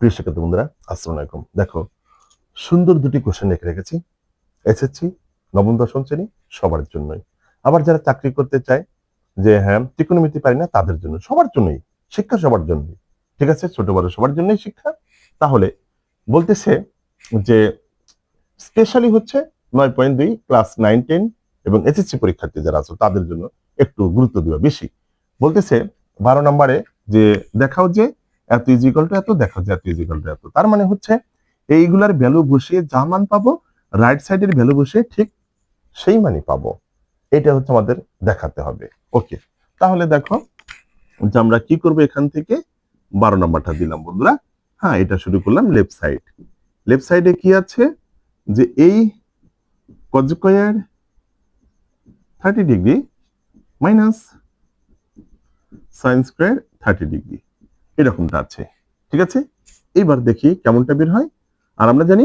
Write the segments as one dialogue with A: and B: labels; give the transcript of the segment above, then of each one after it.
A: প্রিয় শিক্ষার্থী বন্ধুরা, আসসালামু আলাইকুম। দেখো, সুন্দর দুটি কোশ্চেন লিখে রেখেছি। এসএসসি নবম, দশম শ্রেণি, সবার জন্যই। আবার যারা চাকরি করতে চায় যে হ্যাঁ ত্রিকোণমিতি পারি না, তাদের জন্য সবার জন্যই। শিক্ষা সবার জন্যই। ঠিক আছে? ছোট বড় সবার জন্যই শিক্ষা। তাহলে বলতেছে যে স্পেশালি হচ্ছে নয় পয়েন্ট দুই ক্লাস নাইন টেন এবং এসএসসি পরীক্ষার্থী যারা আছে, তাদের জন্য একটু গুরুত্ব দেওয়া বেশি। বলতেছে বারো নম্বরে যে, দেখাও যে এত ইজিকাল টু এত দেখাও যে এত ইজিকাল টু এত। তার মানে হচ্ছে, এইগুলার ভ্যালু বসিয়ে যা মান পাবো রাইট সাইডের ভ্যালু বসিয়ে ঠিক সেই মানই পাবো। এটা হচ্ছে আমাদের দেখাতে হবে। ওকে তাহলে দেখো যে আমরা কি করব এখান থেকে? বারো নম্বরটা দিলাম বন্ধুরা। হ্যাঁ এটা শুরু করলাম লেফট সাইড লেফট সাইডে কি আছে? যে এই cos square thirty degree minus sine square thirty degree এরকমটা আছে, ঠিক আছে? এইবার দেখি কেমনটা বের হয়। আর আমরা জানি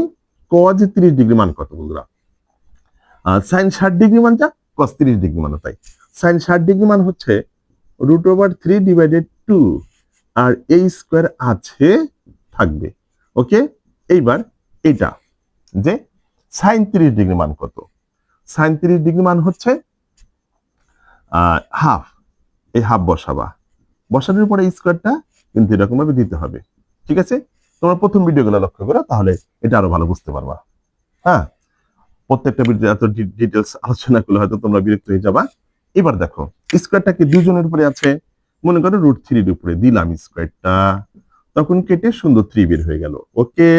A: কজ তিরিশ ডিগ্রি মান কত বন্ধুরা? সাইন ষাট ডিগ্রি মান যা কস তিরিশ ডিগ্রি মান তাই। সাইন ষাট ডিগ্রি মান হচ্ছে root over three divided two আর এই স্কোয়ার আছে, থাকবে। ওকে এইবার এটা যে সাইন তিরিশ ডিগ্রি মান কত? সাইন তিরিশ ডিগ্রি মান হচ্ছে হাফ এই হাফ বসাবা। বসানোর পরে স্কোয়ারটা কিন্তু এরকম ভাবে দিতে হবে, ঠিক আছে? তোমরা প্রথম ভিডিওগুলো লক্ষ্য করো, তাহলে এটা আরও ভালো বুঝতে পারবা। হ্যাঁ? প্রত্যেকটা ভিডিও এত ডিটেলস আলোচনা করলে হয়তো তোমরা বিরক্ত হয়ে যাবা। এবার দেখো স্কোয়ারটা কি দুজনের উপরে আছে? মনে করো রুট থ্রির উপরে দিলাম স্কোয়ারটা তখন কেটে সুন্দর থ্রি বের হয়ে গেল। ওকে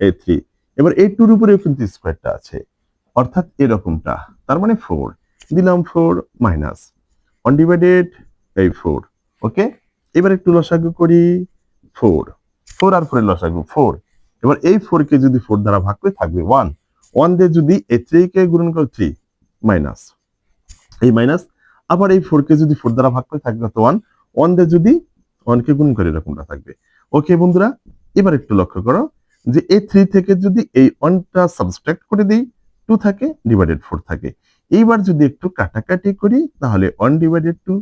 A: এ থ্রি এবার এই টুর উপরেও কিন্তু স্কোয়ারটা আছে। অর্থাৎ এরকমটা, তার মানে ফোর দিলাম ফোর মাইনাস ওয়ান ডিভাইডেড এই ফোর ওকে এবার একটু লসাগু করি ফোর ফোর আর ফোরের লসাগু ফোর এবার এই ফোর কে যদি ফোর দ্বারা ভাগ করে থাকবে ওয়ান ওয়ান দিয়ে যদি এই থ্রি কে গুণন করো থ্রি মাইনাস এই মাইনাস আবার এই ফোর কে যদি ফোর দ্বারা ভাগ করে থাকবে তো ওয়ান ওয়ান দিয়ে যদি ওয়ান কে গুণ করে এরকমটা থাকবে। ওকে বন্ধুরা, এবার একটু লক্ষ্য করো যে এই থ্রি থেকে যদি এই ওয়ানটা সাবস্ট্রাক্ট করে দিই টু থাকে ডিভাইডেড ফোর থাকে। এইবার যদি একটু কাটাকাটি করি, তাহলে ওয়ান ডিভাইডেড টু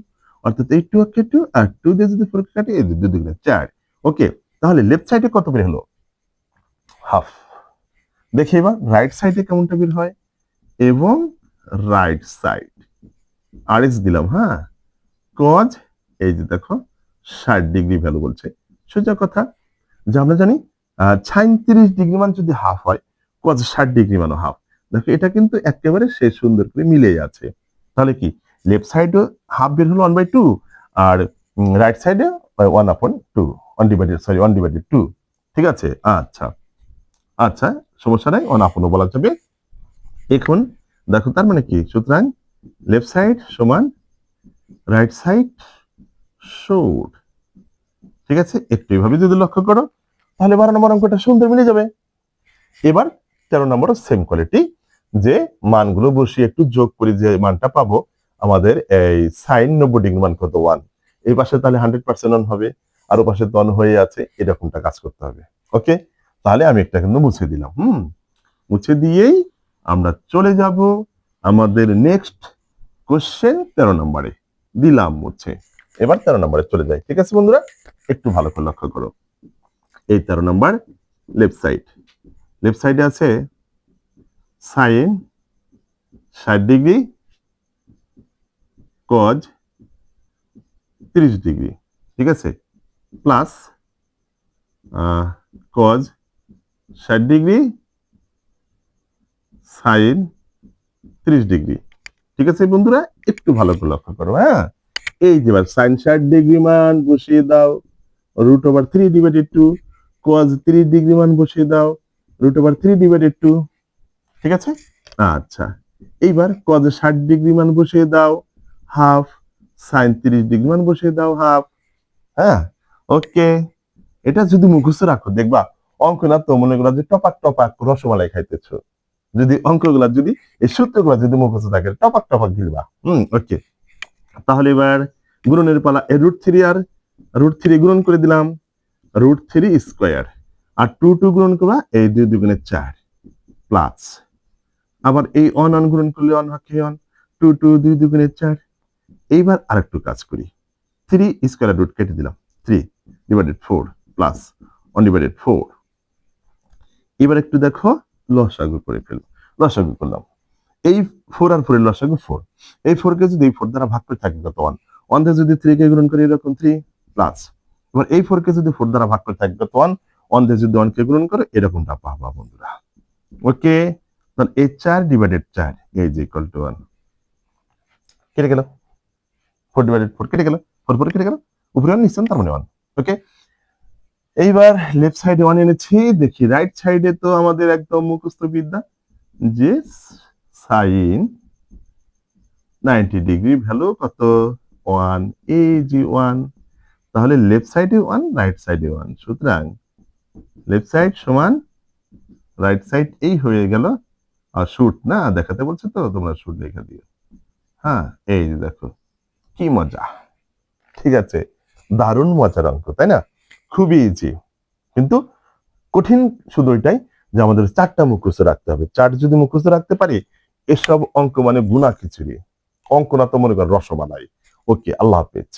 A: অর্থাৎ এই টু কে টু আর টু দিয়ে যদি ফোর কাটি, এই দুই দুগুণে চার। ওকে তাহলে লেফট সাইডে কত বের হলো? হাফ দেখি এবার রাইট সাইডে কেমনটা বের হয়? এবং রাইট সাইড আর এস দিলাম হ্যাঁ? কজ এই যে দেখো, ষাট ডিগ্রি ভ্যালু বলছে। সোজা কথা, যে আমরা জানি সাইন তিরিশ ডিগ্রি মান যদি হাফ হয় কজ ষাট ডিগ্রি মানও হাফ দেখো, এটা কিন্তু একেবারে সে সুন্দর করে মিলে আছে। তাহলে কি? লেফট সাইডও হাফ বের হলো ওয়ান বাই টু আর রাইট সাইডে one upon two one divided sorry one divided two ঠিক আছে? আচ্ছা আচ্ছা সমস্যা নাই ওয়ান আপনও বলা যাবে। এখন দেখো তার মানে কি? সুতরাং লেফট সাইড সমান রাইট সাইড শোর ঠিক আছে? একটু এভাবে যদি লক্ষ্য করো, তাহলে বারো নম্বর অঙ্কটা সুন্দর মিলে যাবে। এবার তেরো নম্বর সেম কোয়ালিটি যে মানগুলো বসিয়ে একটু যোগ করে যে মানটা পাবো আমাদের এই সাইন নব্বই ডিগ্রি মান কত ওয়ান? এই পাশে তাহলে হান্ড্রেড পার্সেন্ট অন হবে, আর ও পাশে অন হয়ে আছে, এরকমটা কাজ করতে হবে। ওকে তাহলে আমি একটা কিন্তু মুছে দিলাম, হুম? মুছে দিয়েই আমরা চলে যাব আমাদের নেক্সট কোশ্চেন তেরো নম্বরে। দিলাম মুছে। এবার তেরো নম্বরে চলে যাই। ঠিক আছে বন্ধুরা? একটু ভালো করে লক্ষ্য করো। এই তেরো নম্বর লেফট সাইড লেফট সাইডে আছে সাইন ষাট ডিগ্রি কজ তিরিশ ডিগ্রি, ঠিক আছে? প্লাস কজ ষাট ডিগ্রি, সাইন তিরিশ ডিগ্রি। ঠিক আছে বন্ধুরা? একটু ভালো করে লক্ষ্য করো হ্যাঁ? এই যে সাইন ষাট ডিগ্রি মান বসিয়ে দাও, root over three divided two cos তিরিশ ডিগ্রি মান বসিয়ে দাও, root over three divided two, ঠিক আছে? আচ্ছা এইবার কজ ষাট ডিগ্রি মান বসিয়ে দাও হাফ, সাইন তিরিশ ডিগ্রি, মান বসিয়ে দাও হাফ। হ্যাঁ ওকে। এটা যদি মুখস্থ রাখো, দেখবা অঙ্ক না তো মনে করো যে টপাক টপাক রসমালাই খাইতেছ। যদি অঙ্কগুলা যদি, এই সূত্রগুলা যদি মুখস্থ থাকে, টপাক টপাক গিলবা। হুম, ওকে। তাহলে এবার গুণনের পালা, এই রুট থ্রি আর রুট থ্রি গুণন করে দিলাম। রুট থ্রি স্কোয়ার আর টু টু গুণন করবা, এই দুই দুগুণের চার প্লাস আবার এই অন অন গুণন করলে অন হকে অন? টু টু দুই দুগুণের চার। এইবার আরেকটু কাজ করি। থ্রি স্কোয়ার রুট কেটে দিলাম। Three divided four plus one divided four এবার একটু দেখো, লসাগু করে ফেলো লসাগু করলাম। এই ফোর আর ফোরের লসাগু ফোর এই ফোরকে যদি এই ফোর দ্বারা ভাগ করে থাকে কত ওয়ান ওয়ান দিয়ে যদি থ্রি কে গুণন করি এরকম থ্রি প্লাস এবার এই ফোর কে যদি ফোর দ্বারা ভাগ করে থাকে কত ওয়ান ওয়ান দিয়ে যদি ওয়ান কে গুণন করে এরকমটা পাবা বন্ধুরা। ওকে তাহলে এই চার ডিভাইডেড চার এই যে ইকুয়াল টু ওয়ান কেটে গেল। ফোর ডিভাইডেড ফোর কেটে গেল। ফোর ফোর কেটে গেল। উপরে ওয়ান নিচ্ছেন তার মানে ওয়ান ওকে এইবার লেফট সাইডে ওয়ান এনেছি। দেখি রাইট সাইডে তো আমাদের একদম মুখস্থ বিদ্যা। যে সাইন নাইনটি ডিগ্রি ভ্যালু কত? ওয়ান এই জি ওয়ান তাহলে লেফট সাইডে ওয়ান রাইট সাইডে ওয়ান সুতরাং লেফট সাইড সমান রাইট সাইড এই হয়ে গেল। আর শুট না, দেখাতে বলছে তো, তোমরা শুট দেখে দিও। হ্যাঁ এই দেখো। কি মজা? ঠিক আছে, দারুণ মজার অঙ্ক তাই না? খুবই ইজি কিন্তু কঠিন শুধু এটাই যে আমাদের চারটা মুখস্থ রাখতে হবে। চার যদি মুখস্থ রাখতে পারি, এসব অঙ্ক মানে গুণা খিচুড়ি। অঙ্ক না তো মনে কর রসমালাই। ওকে, আল্লাহ হাফেজ।